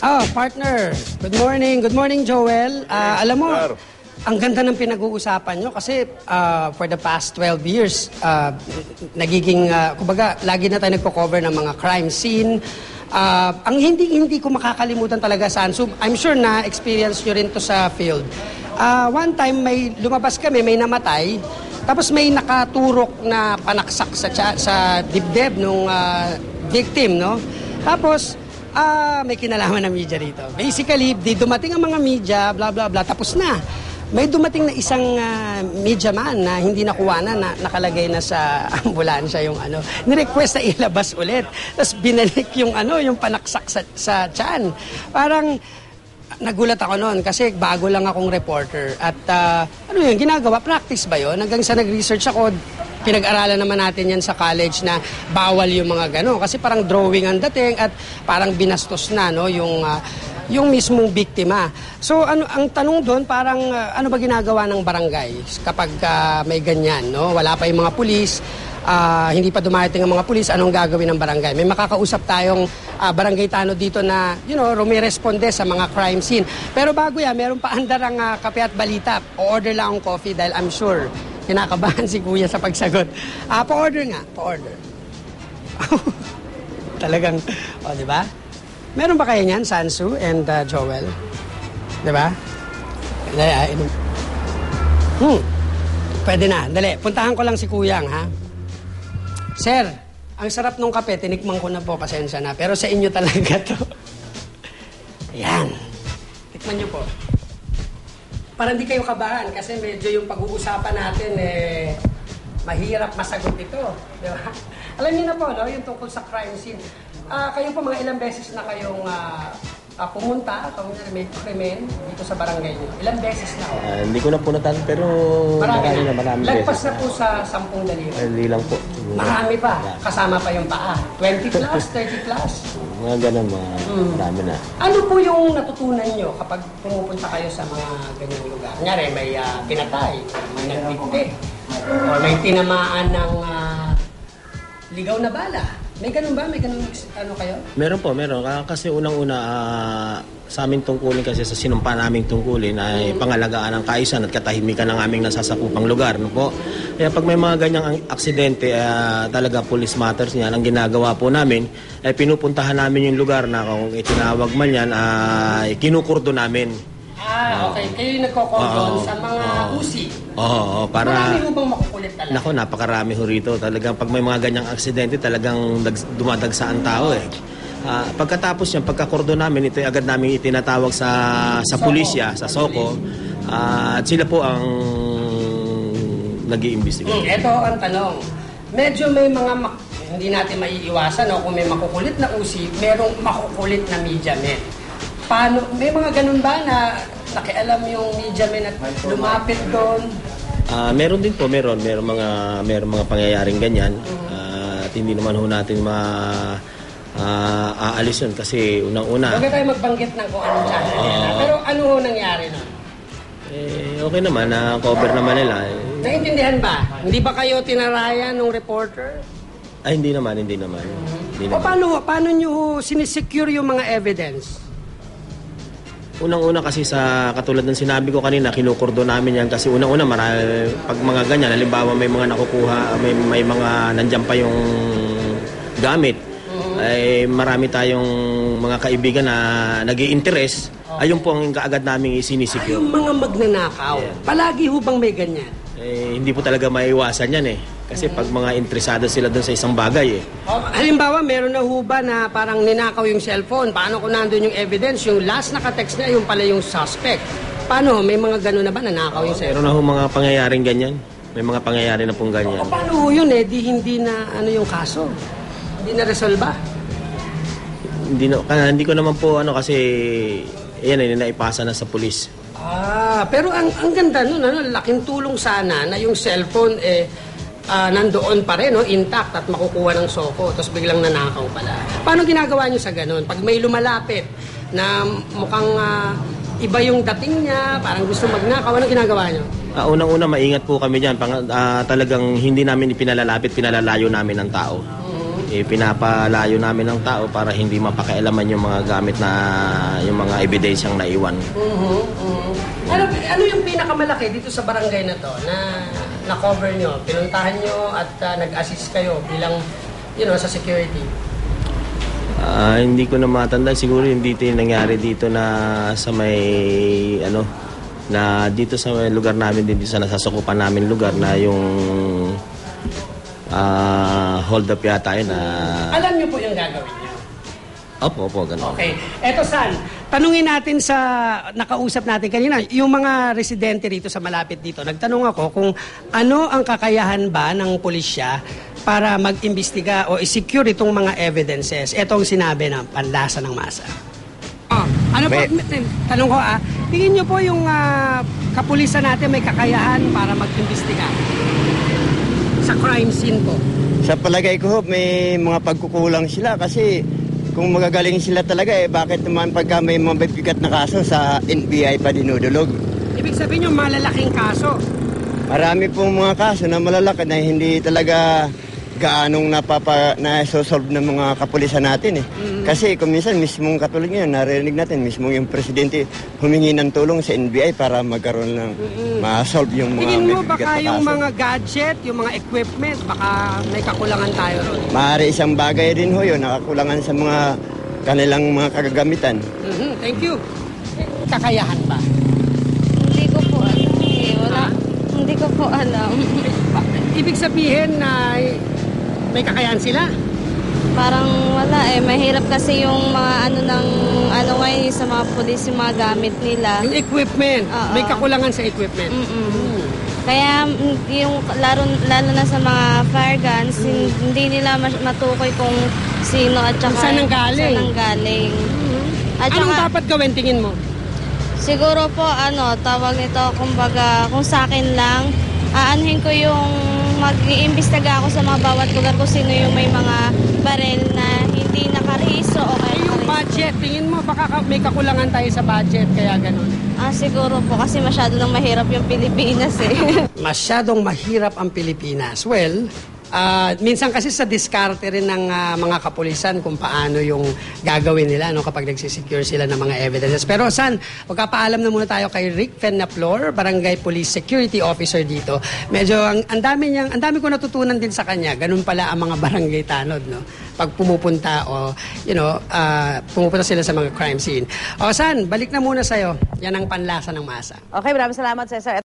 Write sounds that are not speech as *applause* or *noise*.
Oh, partner. Good morning. Good morning, Joel. Ah, alam mo, sir. ang ganda ng pinag-uusapan nyo kasi ah, for the past 12 years, ah, nagiging, ah, kumbaga, lagi na tayo nagpo-cover ng mga crime scene. Ah, ang hindi hindi ko makakalimutan talaga, Sansu, I'm sure na experience nyo rin to sa field. Ah, one time, may lumabas kami, may namatay, tapos may nakaturok na panaksak sa, tsa- sa dibdib nung ah, victim, no? Tapos, Ah, may kinalaman ng media rito. Basically, di dumating ang mga media, bla bla bla, tapos na. May dumating na isang ah, media man na hindi nakuha na, na nakalagay na sa *laughs* ambulansya yung ano. Ni-request na ilabas ulit. Tapos binalik yung ano, yung panaksak sa, sa tiyan. Parang nagulat ako noon kasi bago lang akong reporter. At ah, ano yun, ginagawa? Practice ba yun? Hanggang sa nag-research ako, pinag-aralan naman natin yan sa college na bawal yung mga gano'n. Kasi parang drawing ang dating at parang binastos na no, yung, ah, yung mismong biktima. So ano ang tanong doon parang ah, ano ba ginagawa ng barangay kapag ah, may ganyan, no? Wala pa yung mga pulis, ah, hindi pa dumating ang mga pulis, anong gagawin ng barangay? May makakausap tayong ah, barangay tano dito na, you know, rumiresponde sa mga crime scene. Pero bago yan, meron pa *laughs* andarang uh, kape at balita. O-order lang akong coffee dahil I'm sure kinakabahan si kuya sa pagsagot. Ah, pa-order nga, pa-order. *laughs* Talagang, o, di ba? Meron ba kayo niyan, Sansu and uh, Joel? Di ba? Dali, ah, inom. Hmm. Pwede na. Dali, puntahan ko lang si Kuyang, ha? Sir, ang sarap nung kape, tinikman ko na po, pasensya na. Pero sa inyo talaga to. *laughs* Ayan. Tikman niyo po. Para hindi kayo kabahan kasi medyo yung pag-uusapan natin eh mahirap masagot ito, di ba? *laughs* Alam niyo na po, no, yung tungkol sa crime scene. Ah, kayo po mga ilang beses na kayong ah, ah, pumunta, kung may krimen dito sa barangay niyo. Ilang beses na? Ah, hindi ko na po natan, pero Marami, marami na, na. marami Lagpas beses na po sa 10 daliri. Ah, Hindi lang po. Marami pa. Kasama pa yung paa. 20 plus, 30 plus. Mga ganun, mga Mm. marami na. Ano po yung natutunan nyo kapag pumupunta kayo sa mga ganyang lugar? Kunyari, may ah, pinatay, may nagpikte, o may tinamaan ng ah, ligaw na bala. May ganun ba? May ganun ano kayo? Meron po, meron. Ah, Kasi unang-una, ah, sa aming tungkulin kasi sa sinumpa naming tungkulin ay pangalagaan ng kaisan at katahimikan ng aming nasasakupang lugar. No po? Kaya pag may mga ganyang ang- aksidente, ah, talaga police matters niyan, ang ginagawa po namin, ay pinupuntahan namin yung lugar na kung itinawag man yan, ay kinukurdo namin. Ah, okay. Kayo yung nagkokordon Oo. sa mga Oo. usi. Oo, oo, para... Marami mo bang makukulit talaga? Nako, napakarami ho rito. Talagang pag may mga ganyang aksidente, talagang dag- dumadagsa ang tao eh. Ah, pagkatapos yan, pagkakordo namin, ito agad namin itinatawag sa sa pulisya, sa Soko. Ah, at sila po ang nag iimbestiga Hmm, ito ang tanong. Medyo may mga mak- hindi natin maiiwasan no? kung may makukulit na usi, merong makukulit na media men. Paano, may mga ganun ba na nakialam yung media men at lumapit doon? Ah, meron din po, meron. Meron mga, meron mga pangyayaring ganyan. Ah, at hindi naman ho natin ma ah, aalis yun kasi unang-una. Huwag na tayo magbanggit ng kung anong channel nila. Pero ano ho nangyari na? Eh, okay naman, na cover naman nila. Eh, Naintindihan ba? Hindi ba kayo tinarayan ng reporter? Ay, hindi naman, hindi naman. Hindi O naman. paano, paano nyo sinisecure yung mga evidence? Unang-una kasi sa katulad ng sinabi ko kanina, kinukurdo namin yan kasi unang-una marami, pag mga ganyan, halimbawa may mga nakukuha, may, may mga nandyan pa yung gamit, ay marami tayong mga kaibigan na nag interest ayun po ang kaagad namin Ay, isinisecure. yung mga magnanakaw, Yeah. palagi ho bang may ganyan? Eh, hindi po talaga maiwasan yan eh. Kasi pag mga interesado sila doon sa isang bagay eh. O, halimbawa, meron na ho ba na parang ninakaw yung cellphone? Paano kung nandun yung evidence? Yung last nakatext niya, yung pala yung suspect. Paano? May mga gano'n na ba nanakaw yung cellphone? Meron na ho mga pangyayaring ganyan. May mga pangyayari na pong ganyan. O paano ho yun eh? Di hindi na ano yung kaso? Hindi na resolba? Hindi, na, hindi ko naman po ano kasi yan ay naipasa na sa pulis. Ah, pero ang, ang ganda nun, ano, laking tulong sana na yung cellphone eh ah, nandoon pa rin, no, intact at makukuha ng soko, tapos biglang nanakaw pala. Paano ginagawa nyo sa ganun? Pag may lumalapit na mukhang ah, iba yung dating niya, parang gusto magnakaw, ano ginagawa nyo? Ah, unang-una maingat po kami diyan. Pang, ah, talagang hindi namin ipinalalapit, pinalalayo namin ang tao. Eh, pinapalayo namin ng tao para hindi mapakialaman yung mga gamit na yung mga ebidensyang naiwan. Mhm, mhm. Ano, ano yung pinakamalaki dito sa barangay na to na na-cover nyo? Pinuntahan nyo at ah, nag-assist kayo bilang you know, sa security? Ah, hindi ko na matanda siguro yung dito yung nangyari dito na sa may ano na dito sa may lugar namin din sa nasasakupan namin lugar na yung ah, hold up yata yun na Alam nyo po yung gagawin nyo? opo opo ganun. Okay. Eto, San, tanungin natin sa nakausap natin kanina, yung mga residente rito sa malapit dito, nagtanong ako kung ano ang kakayahan ba ng pulisya para mag-imbestiga o i-secure itong mga evidences. Ito ang sinabi ng panlasa ng masa. Oh, ano po, May- tanong ko ah, tingin nyo po yung ah, kapulisan natin may kakayahan para mag-imbestiga sa crime scene po? Sa palagay ko, may mga pagkukulang sila kasi kung magagaling sila talaga, eh, bakit naman pagka may mga bibigat na kaso sa NBI pa dinudulog? Ibig sabihin yung malalaking kaso. Marami pong mga kaso na malalaki na hindi talaga gaanong napapa, na solve ng mga kapulisan natin eh. Kasi kung minsan mismong katulad ngayon, narinig natin mismo yung presidente humingi ng tulong sa NBI para magkaroon ng ma-solve yung mga Tingin mo baka na yung kaso. mga gadget, yung mga equipment, baka may kakulangan tayo ron. Maaari isang bagay rin ho yun, nakakulangan sa mga kanilang mga kagagamitan. Mhm, Thank you. Kakayahan ba? Hindi ko po alam eh. Wala. Hindi ko po alam. Ibig sabihin na may kakayahan sila. Parang wala eh. Mahirap kasi yung mga ano ng ano ngayon sa mga pulis yung mga gamit nila. Yung equipment, Oo. may kakulangan sa equipment. Mm-mm. Kaya mm, yung lalo, lalo na sa mga fire guns, hin- hindi nila matukoy kung sino at saka saan nanggaling. saan nanggaling. At Anong saka, dapat gawin tingin mo? Siguro po, ano, tawag nito, kumbaga, kung sa akin lang, aanhin ko yung mag-iimbestiga ako sa mga bawat lugar kung sino yung may mga barel na hindi nakariso o kaya yung budget, tingin mo baka ka- may kakulangan tayo sa budget kaya ganun. Ah, siguro po, kasi masyado nang mahirap yung Pilipinas eh. *laughs* Masyadong mahirap ang Pilipinas. Well, ah, minsan kasi sa diskarte rin ng ah, mga kapulisan kung paano yung gagawin nila no, kapag nagsisecure sila ng mga evidences. Pero San, magkapaalam na muna tayo kay Rick Fennaplor, Barangay Police Security Officer dito. Medyo ang, ang dami niyang, ang dami ko natutunan din sa kanya. Ganun pala ang mga *laughs* barangay tanod, no? Pag pumupunta o, you know, ah, pumupunta sila sa mga crime scene. O San, balik na muna sa'yo. Yan ang panlasa ng masa. Okay, maraming salamat, Cesar.